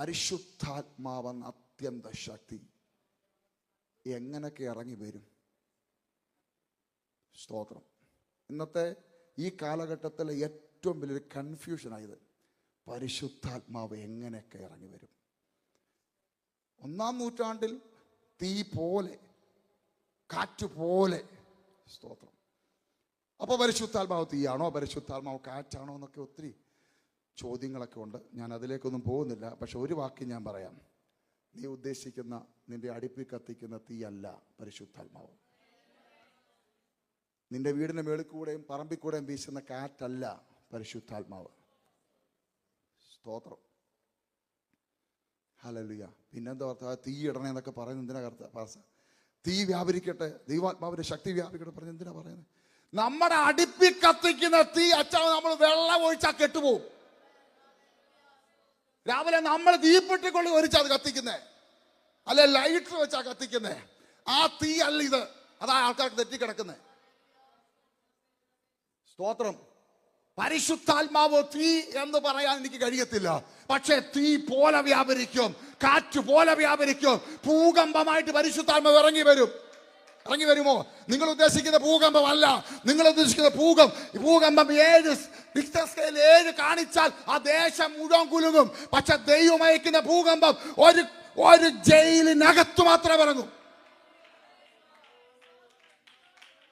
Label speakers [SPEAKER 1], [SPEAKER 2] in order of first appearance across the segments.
[SPEAKER 1] പരിശുദ്ധാത്മാവെന്ന അത്യന്ത ശക്തി എങ്ങനെയൊക്കെ ഇറങ്ങി വരും? സ്തോത്രം. ഇന്നത്തെ ഈ കാലഘട്ടത്തിലെ ഏറ്റവും വലിയൊരു കൺഫ്യൂഷനായത് പരിശുദ്ധാത്മാവ് എങ്ങനെയൊക്കെ ഇറങ്ങി വരും? ഒന്നാം നൂറ്റാണ്ടിൽ തീ പോലെ കാറ്റ് പോലെ. സ്തോത്രം. അപ്പോൾ പരിശുദ്ധാത്മാവ് തീയാണോ? പരിശുദ്ധാത്മാവ് കാറ്റാണോ എന്നൊക്കെ ഒത്തിരി ചോദ്യങ്ങളൊക്കെ ഉണ്ട്. ഞാൻ അതിലേക്കൊന്നും പോകുന്നില്ല. പക്ഷെ ഒരു വാക്ക് ഞാൻ പറയാം. നീ ഉദ്ദേശിക്കുന്ന നിന്റെ അടുപ്പിൽ കത്തിക്കുന്ന തീയല്ല പരിശുദ്ധാത്മാവ്. നിന്റെ വീടിന്റെ മേളിൽ കൂടെയും പറമ്പിൽ കൂടെയും വീശുന്ന കാറ്റല്ല പരിശുദ്ധാത്മാവ്. സ്തോത്രം. ഹലലുയ പിന്നെന്താ അർത്ഥം തീ ഇടണേ എന്നൊക്കെ പറയുന്നത് എന്തിനാ കർത്ത? പാസ തീ വ്യാപരിക്കട്ടെ. ദൈവാത്മാവിന്റെ ശക്തി വ്യാപിക്കട്ടെ പറഞ്ഞ് എന്തിനാ പറയുന്നത്? നമ്മുടെ അടുപ്പിൽ കത്തിക്കുന്ന തീ അച്ഛാവ് നമ്മൾ വെള്ളം ഒഴിച്ചാൽ കെട്ടുപോകും. രാവിലെ നമ്മൾ തീപ്പെട്ടിക്കൊണ്ട് ഒരിച്ചാ കത്തിക്കുന്നേ. അല്ലെ ലൈറ്റർ വെച്ചാ കത്തിക്കുന്നേ. ആ തീ അല്ല ഇത്. അതാ ആൾക്കാർക്ക് തെറ്റിക്കിടക്കുന്നേ. സ്തോത്രം. പരിശുദ്ധാത്മാവ് തീ എന്ന് പറയാൻ എനിക്ക് കഴിയത്തില്ല. പക്ഷേ തീ പോലെ വ്യാപരിക്കും. കാറ്റ് പോലെ വ്യാപരിക്കും. ഭൂകമ്പമായിട്ട് പരിശുദ്ധാത്മാവ് ഇറങ്ങി വരും. ഇറങ്ങി വരുമോ? നിങ്ങൾ ഉദ്ദേശിക്കുന്ന ഭൂകമ്പം അല്ല നിങ്ങൾ ഉദ്ദേശിക്കുന്ന ഭൂകം ഭൂകമ്പം ഏഴ് റിക്ടർ സ്കെയിൽ ഏഴ് കാണിച്ചാൽ ആ ദേശം മുഴുവൻ കുലുങ്ങും. പക്ഷെ ദൈവം അയക്കുന്ന ഭൂകമ്പം ഒരു ഒരു ജയിലിനകത്ത് മാത്രമേ ഇറങ്ങും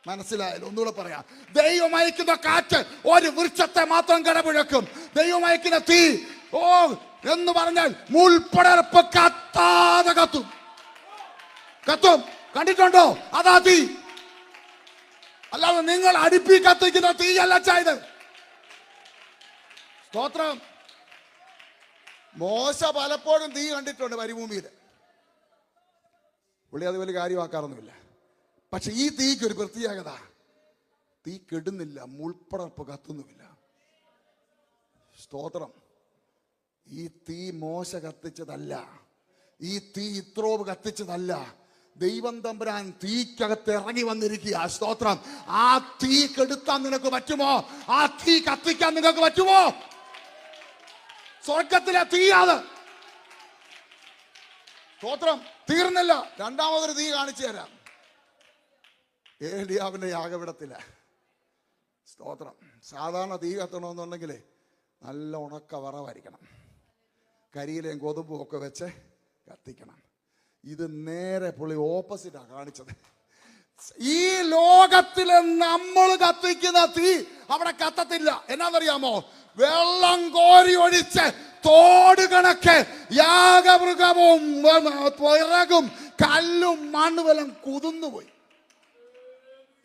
[SPEAKER 1] മനസ്സിലായാലും ഒന്നുകൂടെ പറയാം. ദൈവം അയക്കുന്ന കാറ്റ് ഒരു വൃക്ഷത്തെ മാത്രം കടപിഴക്കും. ദൈവം അയക്കുന്ന തീ ഓ എന്ന് പറഞ്ഞാൽ മുൾപ്പടർപ്പ് കത്താതെ കത്തും. കത്തും. കണ്ടിട്ടുണ്ടോ? അതാ തീ. അല്ലാതെ നിങ്ങൾ അടുപ്പി കത്തിക്കുന്ന തീയല്ല ചായത് സ്തോത്രം. മോശ പലപ്പോഴും തീ കണ്ടിട്ടുണ്ട് മരുഭൂമിയിൽ. പുള്ളി അത് വലിയ കാര്യമാക്കാറൊന്നുമില്ല. പക്ഷെ ഈ തീക്ക് ഒരു പ്രത്യേകത. തീ കെടുന്നില്ല മുൾപ്പടർപ്പ് കത്തുന്നുമില്ല. സ്തോത്രം. ഈ തീ മോശ കത്തിച്ചതല്ല. ഈ തീ ഇത്രോവ് കത്തിച്ചതല്ല. ദൈവം തമ്പുരാൻ തീക്കകത്ത് ഇറങ്ങി വന്നിരിക്കുക സ്തോത്രം. ആ തീ കെടുത്താൻ നിനക്ക് പറ്റുമോ? ആ തീ കത്തിക്കാൻ നിങ്ങൾക്ക് പറ്റുമോ? സ്വർഗത്തിലെ തീയാത്. സ്തോത്രം. തീർന്നില്ല. രണ്ടാമതൊരു തീ കാണിച്ചു തരാം. ഏലിയാവിന്റെ യാഗവിടത്തില സ്തോത്രം. സാധാരണ തീ കത്തണമെന്നുണ്ടെങ്കിൽ നല്ല ഉണക്ക വറവായിരിക്കണം കരിയിലെയും കൊതുമ്പും ഒക്കെ വെച്ച് കത്തിക്കണം. ഇത് നേരെ പുള്ളി ഓപ്പോസിറ്റാ കാണിച്ചത്. ഈ ലോകത്തിൽ നമ്മൾ കത്തിക്കുന്ന തീ അവിടെ കത്തത്തില്ല. എന്നാന്നറിയാമോ? വെള്ളം കോരി ഒഴിച്ച് തോട് കണക്ക് യാഗമൃഗവും പിറകും കല്ലും മണ്ണുവെല്ലാം കുതിർന്നുപോയി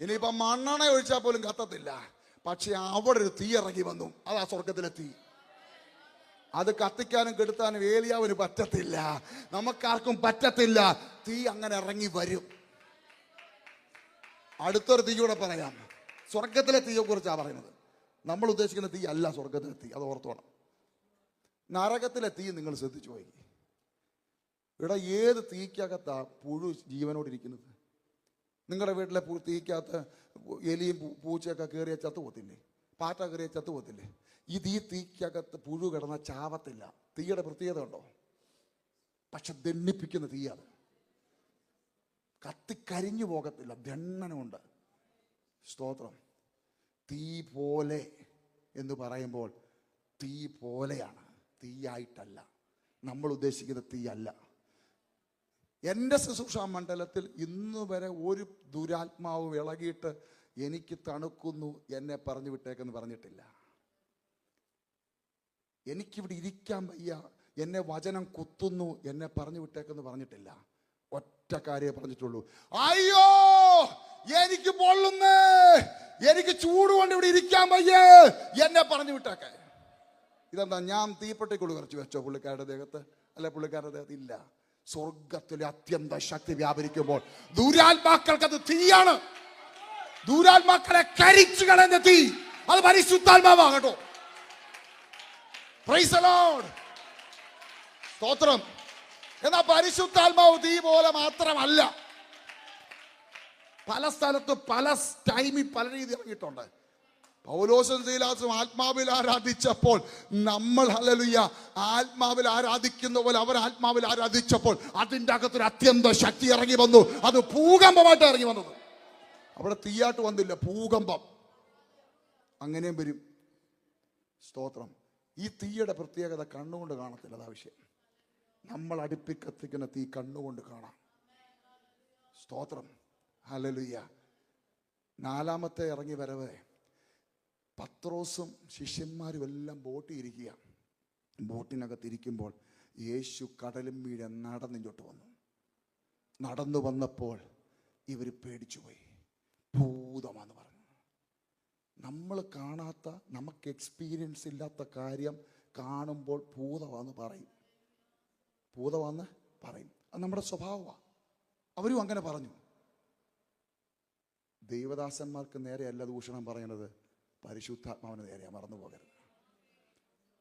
[SPEAKER 1] ഇനിയിപ്പൊ മണ്ണെണ്ണ ഒഴിച്ചാൽ പോലും കത്തത്തില്ല. പക്ഷെ അവിടെ ഒരു തീ ഇറങ്ങി വന്നു. അതാ സ്വർഗത്തിലെ തീ. അത് കത്തിക്കാനും കെടുത്താനും ഏലിയാവിന് പറ്റത്തില്ല. നമുക്കാർക്കും പറ്റത്തില്ല. തീ അങ്ങനെ ഇറങ്ങി വരും. അടുത്തൊരു തീ കൂടെ പറയാം. സ്വർഗത്തിലെ തീയെ കുറിച്ചാണ് പറയുന്നത്. നമ്മൾ ഉദ്ദേശിക്കുന്ന തീ അല്ല സ്വർഗത്തിലെ തീ. അത് ഓർത്തോണം. നരകത്തിലെ തീ നിങ്ങൾ ശ്രദ്ധിച്ചു പോയി. ഇവിടെ ഏത് തീക്കകത്താ പുഴു ജീവനോടിരിക്കുന്നത് നിങ്ങളുടെ വീട്ടിലെ പുഴു തീക്കകത്ത് എലിയും പൂച്ചയൊക്കെ കയറിയ ചത്തു പോത്തില്ലേ പാറ്റ കയറിയ ചത്തു പോത്തില്ലേ ഇത് ഈ തീക്കകത്ത് പുഴു കിടന്ന ചാവത്തില്ല. തീയുടെ പ്രത്യേകത ഉണ്ടോ? പക്ഷെ ദണ്ണിപ്പിക്കുന്ന തീയാണ്. കത്തിക്കരിഞ്ഞു പോകത്തില്ല. ദണ്ണനമുണ്ട് സ്തോത്രം. തീ പോലെ എന്ന് പറയുമ്പോൾ തീ പോലെയാണ്. തീയായിട്ടല്ല. നമ്മൾ ഉദ്ദേശിക്കുന്ന തീയല്ല. എന്റെ ശുശ്രൂഷ മണ്ഡലത്തിൽ ഇന്ന് വരെ ഒരു ദുരാത്മാവ് ഇളകിയിട്ട് എനിക്ക് തണുക്കുന്നു എന്നെ പറഞ്ഞു വിട്ടേക്കെന്ന് പറഞ്ഞിട്ടില്ല. എനിക്കിവിടെ ഇരിക്കാൻ വയ്യ. എന്നെ വചനം കുത്തുന്നു എന്നെ പറഞ്ഞു വിട്ടേക്കെന്ന് പറഞ്ഞിട്ടില്ല. ഒറ്റ കാര്യമേ പറഞ്ഞിട്ടുള്ളൂ. അയ്യോ! എനിക്ക് പൊള്ളുന്നേ. എനിക്ക് ചൂട് കൊണ്ട് ഇവിടെ ഇരിക്കാൻ വയ്യേ. എന്നെ പറഞ്ഞു വിട്ടേക്കെ. ഇതെന്താ ഞാൻ തീപ്പെട്ടിക്കുള്ളു കുറച്ച് വെച്ചോ പുള്ളിക്കാരുടെ ദേഹത്ത്? അല്ലെ പുള്ളിക്കാരുടെ ദേഹത്ത്? ഇല്ല. സ്വർഗത്തിലെ അത്യന്ത ശക്തി വ്യാപരിക്കുമ്പോൾ ദൂരാത്മാക്കൾക്ക് അത് തീയാണ്. ദൂരാത്മാക്കളെ കരിച്ചു കളയുന്ന തീ. അത് പരിശുദ്ധാത്മാവാ കേട്ടോ. Praise the സ്തോത്രം. എന്നാ പരിശുദ്ധാത്മാവ് തീ പോലെ മാത്രമല്ല. പല സ്ഥലത്ത് പല ടൈമിൽ പല രീതി ഇറങ്ങിയിട്ടുണ്ട്. പൗലോസും ശീലാസും ആത്മാവിൽ ആരാധിച്ചപ്പോൾ നമ്മൾ ഹല്ലേലൂയ ആത്മാവിൽ ആരാധിക്കുന്ന പോലെ അവർ ആത്മാവിൽ ആരാധിച്ചപ്പോൾ അതിന്റെ അകത്തൊരു അത്യന്ത ശക്തി ഇറങ്ങി വന്നു. അത് ഭൂകമ്പമായിട്ട് ഇറങ്ങി വന്നത്. അവിടെ തീയാട്ട് വന്നില്ല ഭൂകമ്പം. അങ്ങനെയും വരും. സ്തോത്രം. ഈ തീയുടെ പ്രത്യേകത കണ്ണുകൊണ്ട് കാണത്തില്ല വിഷയം. നമ്മൾ അടുപ്പിക്കത്തിക്കുന്ന തീ കണ്ണുകൊണ്ട് കാണാം. സ്തോത്രം. ഹല്ലേലൂയ. നാലാമത്തെ ഇറങ്ങി വരവ്. പത്രോസും ശിഷ്യന്മാരും എല്ലാം ബോട്ടിൽ ഇരിക്കുക. ബോട്ടിനകത്ത് ഇരിക്കുമ്പോൾ യേശു കടലും വീഴ നടന്നിങ്ങോട്ട് വന്നു. നടന്നു വന്നപ്പോൾ ഇവർ പേടിച്ചുപോയി. ഭൂതമാന്ന് പറഞ്ഞു. നമ്മൾ കാണാത്ത നമുക്ക് എക്സ്പീരിയൻസ് ഇല്ലാത്ത കാര്യം കാണുമ്പോൾ ഭൂതമാന്ന് പറയും. ഭൂതമാന്ന് പറയും. അത് നമ്മുടെ സ്വഭാവമാണ് അവരും അങ്ങനെ പറഞ്ഞു. ദൈവദാസന്മാർക്ക് നേരെയല്ല ദൂഷണം പറയുന്നത് പരിശുദ്ധാത്മാവിന് നേരെയാണ് മറന്നു പോകരുത്.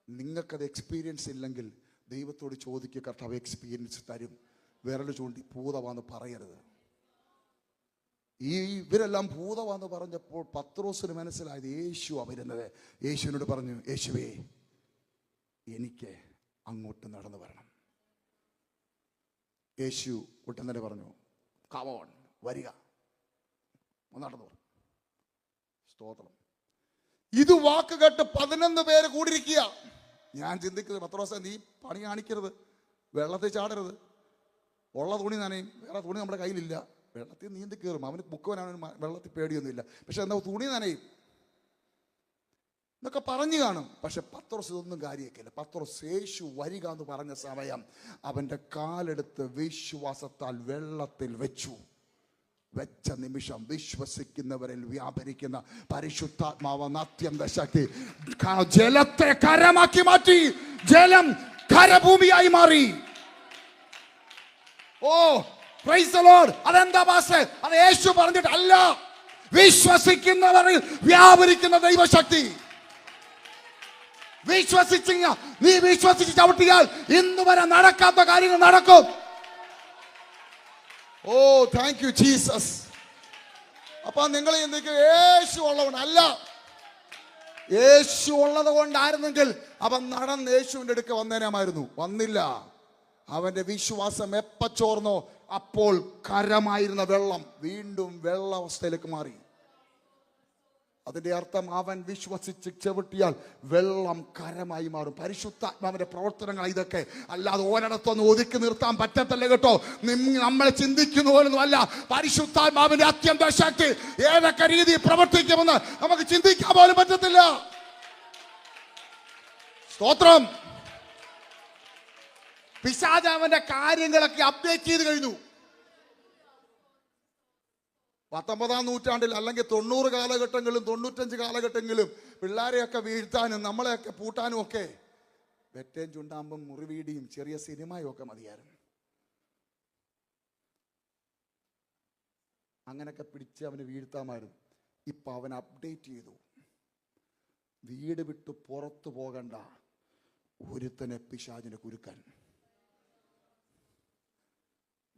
[SPEAKER 1] നിങ്ങൾക്കത് എക്സ്പീരിയൻസ് ഇല്ലെങ്കിൽ ദൈവത്തോട് ചോദിക്കുക കർത്താവ് എക്സ്പീരിയൻസ് തരും. വിരൽ ചൂണ്ടി ഭൂതമാന്ന് പറയരുത്. ഈ ഇവരെല്ലാം ഭൂതമാന്ന് പറഞ്ഞപ്പോൾ പത്രോസിന് മനസ്സിലായത് യേശു അവരുന്നത്. യേശുവിനോട് പറഞ്ഞു യേശുവേ എനിക്ക് അങ്ങോട്ട് നടന്നു വരണം. യേശു ഉടൻ തന്നെ പറഞ്ഞു കാമോൺ വരിക. നടന്നു സ്തോത്രം. ഇത് വാക്ക് കേട്ട് പതിനൊന്ന് പേര് കൂടിയിരിക്കുക. ഞാൻ ചിന്തിക്കുന്നത് പത്രോസ നീ പണി കാണിക്കരുത്. വെള്ളത്തിൽ ചാടരുത്. ഉള്ള തുണി നനയും. വേറെ തുണി നമ്മുടെ കയ്യിലില്ല. വെള്ളത്തിൽ നീന്തി കയറും. അവന് ബുക്കവനാണ് വെള്ളത്തിൽ പേടിയൊന്നുമില്ല. പക്ഷെ എന്താ തുണി നനയും. എന്നൊക്കെ പറഞ്ഞു കാണും. പക്ഷെ പത്രോസ് ഇതൊന്നും കാര്യമൊക്കെയില്ല. പത്രോസ് യേശു വരിക എന്ന് പറഞ്ഞ സമയം അവന്റെ കാലെടുത്ത് വിശ്വാസത്താൽ വെള്ളത്തിൽ വെച്ചു. വെച്ച നിമിഷം വിശ്വസിക്കുന്നവരിൽ വ്യാപരിക്കുന്ന പരിശുദ്ധാത്മാവെന്ന അത്യന്ത ശക്തി. ജലത്തെ കരമാക്കി മാറ്റി. ജലം കരഭൂമിയായി മാറി. ഓ അതെന്താ പാസ് അത് യേശു പറഞ്ഞിട്ട് അല്ല. വിശ്വസിക്കുന്നവരിൽ വ്യാപരിക്കുന്ന ദൈവശക്തി. വിശ്വസിച്ച നീ വിശ്വസിച്ച് ചവിട്ടിയാൽ ഇന്ന് നടക്കാത്ത കാര്യങ്ങൾ നടക്കും. ഓ താങ്ക് യു ജീസസ് അപ്പൊ നിങ്ങൾ എന്തൊക്കെ യേശു ഉള്ളവൻ അല്ല. യേശു ഉള്ളത് കൊണ്ടായിരുന്നെങ്കിൽ അവൻ നടന്ന് യേശുവിന്റെ അടുക്ക വന്നേനാമായിരുന്നു വന്നില്ല. അവന്റെ വിശ്വാസം എപ്പ ചോർന്നോ അപ്പോൾ കരമായിരുന്ന വെള്ളം വീണ്ടും വെള്ളാവസ്ഥയിലേക്ക് മാറി. അതിന്റെ അർത്ഥം അവൻ വിശ്വസിച്ച് ചവിട്ടിയാൽ വെള്ളം കരമായി മാറും. പരിശുദ്ധാത്മാവിന്റെ പ്രവർത്തനങ്ങൾ ഇതൊക്കെ. അല്ലാതെ ഓരിടത്തൊന്നും ഒതുക്കി നിർത്താൻ പറ്റത്തില്ല കേട്ടോ. നമ്മൾ ചിന്തിക്കുന്ന പോലൊന്നും അല്ല പരിശുദ്ധാത്മാവിന്റെ അത്യന്ത ശക്തി ഏതൊക്കെ രീതി പ്രവർത്തിക്കുമെന്ന് നമുക്ക് ചിന്തിക്കാൻ പോലും പറ്റത്തില്ല. സ്തോത്രം. പിശാജാവിന്റെ കാര്യങ്ങളൊക്കെ അപ്ഡേറ്റ് ചെയ്ത് കഴിഞ്ഞു. പത്തൊമ്പതാം നൂറ്റാണ്ടിൽ അല്ലെങ്കിൽ തൊണ്ണൂറ് കാലഘട്ടങ്ങളിലും തൊണ്ണൂറ്റഞ്ച് കാലഘട്ടങ്ങളിലും പിള്ളേരെയൊക്കെ വീഴ്ത്താനും നമ്മളെയൊക്കെ പൂട്ടാനും ഒക്കെ വെറ്റേം ചുണ്ടാമ്പും മുറിവീടിയും ചെറിയ സിനിമയും ഒക്കെ മതിയായിരുന്നു. അങ്ങനെയൊക്കെ പിടിച്ച് അവന് വീഴ്ത്താമായിരുന്നു ഇപ്പൊ അവൻ അപ്ഡേറ്റ് ചെയ്തു. വീട് വിട്ട് പുറത്തു പോകണ്ട ഒരുത്തനെ പിശാചിനെ കുരുക്കാൻ.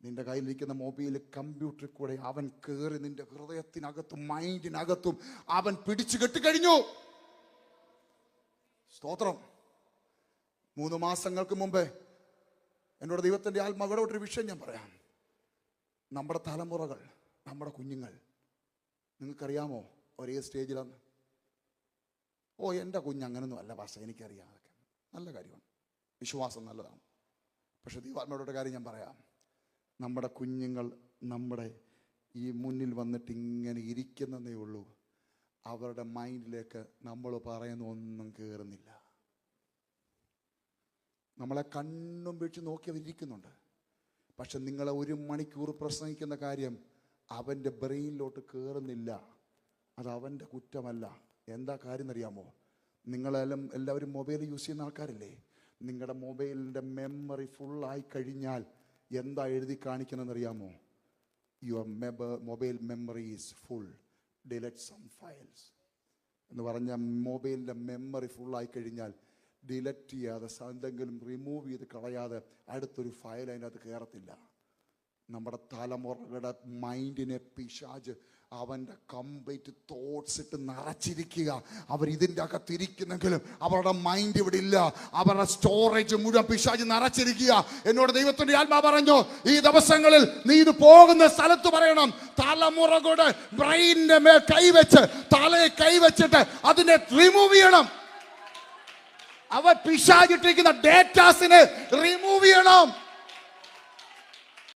[SPEAKER 1] നിന്റെ കയ്യിലിരിക്കുന്ന മൊബൈൽ കമ്പ്യൂട്ടറിൽ കൂടെ അവൻ കയറി നിന്റെ ഹൃദയത്തിനകത്തും മൈൻഡിനകത്തും അവൻ പിടിച്ചു കെട്ടിക്കഴിഞ്ഞു. സ്തോത്രം. മൂന്ന് മാസങ്ങൾക്ക് മുമ്പ് എന്നോട് ദൈവത്തിന്റെ ആത്മാവിടെ ഒരു വിഷയം ഞാൻ പറയാം. നമ്മുടെ തലമുറകൾ നമ്മുടെ കുഞ്ഞുങ്ങൾ നിങ്ങൾക്കറിയാമോ ഒരേ സ്റ്റേജിലാണ്? ഓ എന്റെ കുഞ്ഞ് അങ്ങനൊന്നും അല്ല ഭാഷ എനിക്കറിയാം അതൊക്കെ. നല്ല കാര്യമാണ്. വിശ്വാസം നല്ലതാണ്. പക്ഷെ ദൈവാത്മാരുടെ കാര്യം ഞാൻ പറയാം. നമ്മുടെ കുഞ്ഞുങ്ങൾ നമ്മുടെ ഈ മുന്നിൽ വന്നിട്ട് ഇങ്ങനെ ഇരിക്കുന്നതേ ഉള്ളൂ. അവരുടെ മൈൻഡിലേക്ക് നമ്മൾ പറയുന്ന ഒന്നും കയറുന്നില്ല നമ്മളെ കണ്ണും വെച്ച് നോക്കി അവരിക്കുന്നുണ്ട് പക്ഷെ നിങ്ങളെ ഒരു മണിക്കൂർ പ്രസംഗിക്കുന്ന കാര്യം അവന്റെ ബ്രെയിനിലോട്ട് കയറുന്നില്ല അത് അവന്റെ കുറ്റമല്ല. എന്താ കാര്യം എന്നറിയാമോ? നിങ്ങളെല്ലാം എല്ലാവരും മൊബൈൽ യൂസ് ചെയ്യുന്ന ആൾക്കാരില്ലേ? നിങ്ങളുടെ മൊബൈലിന്റെ മെമ്മറി ഫുള്ളായി കഴിഞ്ഞാൽ എന്താ എഴുതി കാണിക്കണമെന്ന് അറിയാമോ your mobile memory is full delete some files എന്ന് പറഞ്ഞാൽ മൊബൈലിന്റെ മെമ്മറി ഫുള്ളായി കഴിഞ്ഞാൽ ഡിലറ്റ് ചെയ്യാതെ എന്തെങ്കിലും റിമൂവ് ചെയ്ത് കളയാതെ അടുത്തൊരു ഫയൽ അതിനകത്ത് കയറത്തില്ല നമ്മുടെ തലമുറകളുടെ മൈൻഡിനെ പിശാജ് അവന്റെ കംപ്ലീറ്റ് തോട്ട്സ് ഇട്ട് നിറച്ചിരിക്കുക. അവർ ഇതിന്റെ അകത്തിരിക്കുന്നെങ്കിലും അവരുടെ മൈൻഡ് ഇവിടെ ഇല്ല. അവരുടെ സ്റ്റോറേജ് മുഴുവൻ പിശാജ് നിറച്ചിരിക്കുക. എന്നോട് ദൈവത്തിന്റെ ആത്മാ പറഞ്ഞു ഈ ദിവസങ്ങളിൽ നീ ഇത് പോകുന്ന സ്ഥലത്ത് പറയണം. തലമുറകളുടെ ബ്രെയിനിന്റെ മേൽ കൈവച്ച് തലയെ കൈവച്ചിട്ട് അതിനെ റിമൂവ് ചെയ്യണം. അവർ പിശാജിട്ടിരിക്കുന്ന ഡേറ്റാസിനെ റിമൂവ് ചെയ്യണം.